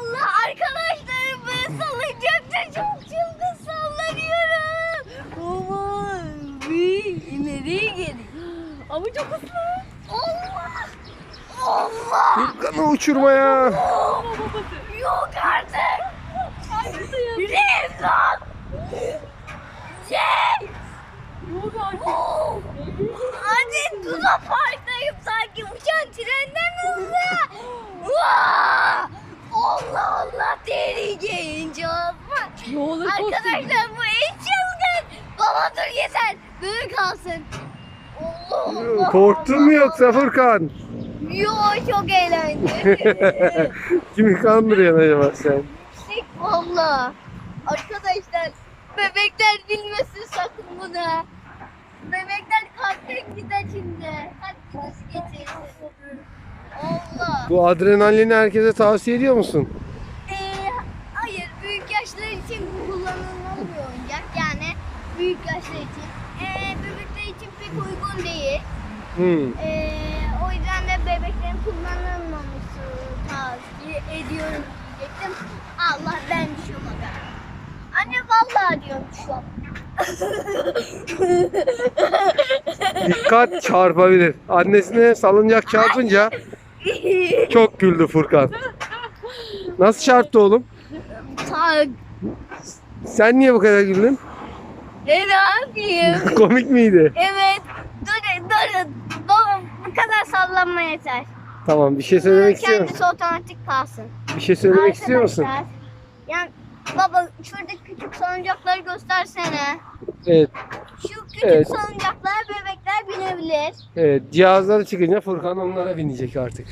Allah arkadaşlarım ben salıncakta çok çılgın sallanıyorum. Aman bir nereye geliyor? Ama çok hızlı. Allah! Allah! Furkan'ı uçurmaya. Yok artık! Remzan! Şey! Yok artık. Hadi Tuna Park'tayım sanki uçan trenden hızlı. Arkadaşlar bu en çılgın. Baba dur yeter. Böyle kalsın. Allah Allah. Korktun mu yoksa Furkan? Yo çok eğlendim. Kimi kandırıyorsun acaba sen? Yüksek valla. Arkadaşlar bebekler bilmesin sakın bunu. Bebekler kalkacak gider şimdi. Hadi nasıl geçersin? Allah. Bu adrenalini herkese tavsiye ediyor musun? Ee, hayır büyük yaşlar için kullanılan bir oyuncak. Yani büyük yaşlar için. Ee, bebekler için pek uygun değil. Hmm. Ee, o yüzden de bebeklerin kullanılmaması tavsiye ediyorum diyecektim. Allah ben şu kadar. Anne vallahi diyorum şu an. Dikkat çarpabilir. Annesine salıncak çarpınca çok güldü Furkan. Nasıl çarptı oğlum? Tak. Sen niye bu kadar güldün? E ne yapayım? Komik miydi? evet. Dur dur. Baba bu kadar sallanma yeter. Tamam bir şey söylemek istiyor musun? Kendisi otomatik kalsın. Bir şey söylemek istiyor musun? Arkadaşlar, Yani baba şuradaki küçük salıncakları göstersene. Evet. Şu küçük Evet. salıncaklara bebekler binebilir. Evet. Cihazları çıkınca Furkan onlara binecek artık.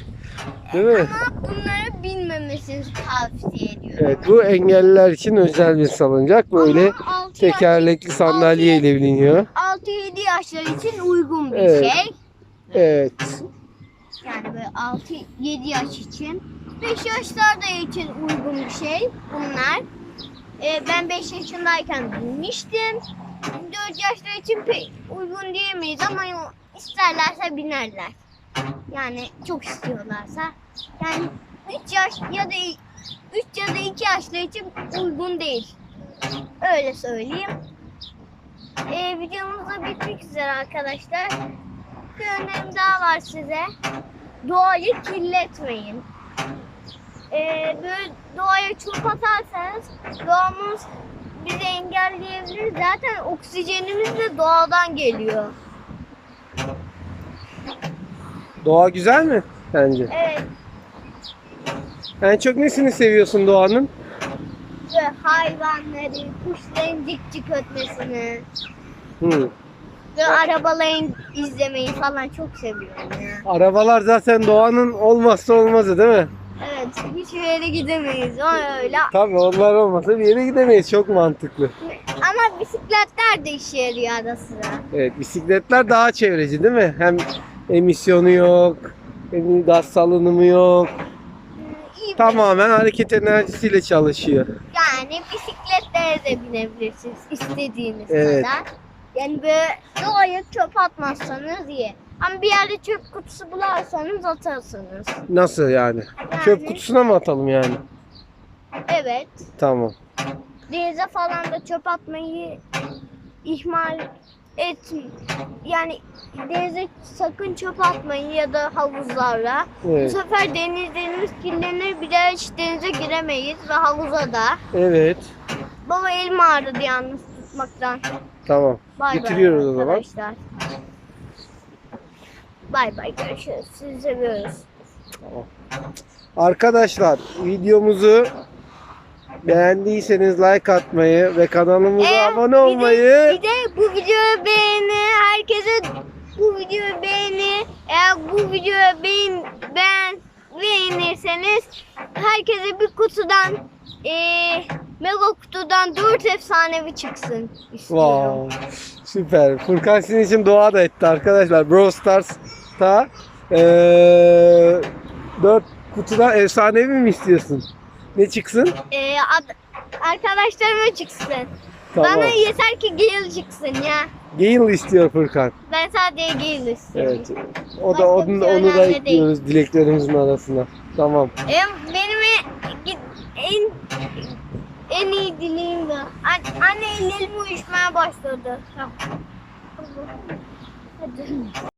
Değil mi? Ama bunlara binmemesini tavsiye ediyorum. Evet bu engelliler için özel bir salıncak. Böyle Ama altı tekerlekli yaş- sandalyeyle biniliyor. 6-7 yaşlar için uygun bir Evet. şey. Evet. Yani böyle 6-7 yaş için. 5 yaşlarda için uygun bir şey bunlar. Ee, ben 5 yaşındayken binmiştim. 4 yaşlar için pek uygun diyemeyiz ama isterlerse binerler. Yani çok istiyorlarsa. Yani 3 yaş ya da 3 ya da 2 yaşlar için uygun değil. Öyle söyleyeyim. Ee, videomuz da bitmek üzere arkadaşlar. Bir önerim daha var size. Doğayı kirletmeyin. Ee, böyle doğaya çöp atarsanız doğamız bizi engelleyebilir. Zaten oksijenimiz de doğadan geliyor. Doğa güzel mi sence? Evet. En çok nesini seviyorsun doğanın? Ve hayvanları, kuşların cik cik ötmesini Hı. ve arabaların izlemeyi falan çok seviyorum ya. Arabalar zaten doğanın olmazsa olmazı değil mi? Hiçbir yere gidemeyiz. O öyle. Tabii onlar olmasa bir yere gidemeyiz. Çok mantıklı. Ama bisikletler de işe yarıyor ara sıra. Evet bisikletler daha çevreci değil mi? Hem emisyonu yok, hem gaz salınımı yok. İyi bir- Tamamen hareket enerjisiyle çalışıyor. Yani bisikletlere de binebilirsiniz istediğiniz Evet. kadar. Yani böyle doğaya çöp atmazsanız iyi. Ama bir yerde çöp kutusu bularsanız atarsınız. Nasıl yani? Yani- Çöp kutusuna mı atalım yani? Evet. Tamam. Denize falan da çöp atmayı ihmal et. Yani denize sakın çöp atmayın ya da havuzlara. Bu Evet. sefer denizlerimiz kirlenir bir daha hiç denize giremeyiz ve havuza da. Evet. Baba elim ağrıdı yalnız tutmaktan. Tamam. Bay bay Bitiriyoruz o zaman. arkadaşlar. Bay bay görüşürüz. Sizi seviyoruz. Arkadaşlar videomuzu beğendiyseniz like atmayı ve kanalımıza Ee, abone bir de- olmayı Bir de bu videoyu beğeni. Herkese bu videoyu beğeni. Eğer bu videoyu beğen, beğen beğenirseniz herkese bir kutudan eee mega kutudan 4 efsanevi çıksın istiyorum. Wow. Süper. Furkan sizin için dua da etti arkadaşlar. Brawl Stars'ta eee 4 kutuda efsanevi mi istiyorsun? Ne çıksın? Eee, ad- arkadaşlarıma çıksın. Tamam. Bana yeter ki Gale çıksın ya. Gale istiyor Furkan. Ben sadece Gale istiyorum. Evet. O da Başka onu, bir şey onu da önemli ekliyoruz dileklerimizin arasına. Tamam. Em, benim e- git- dileğim var. An- anne ellerim uyuşmaya başladı. Tamam. Hadi.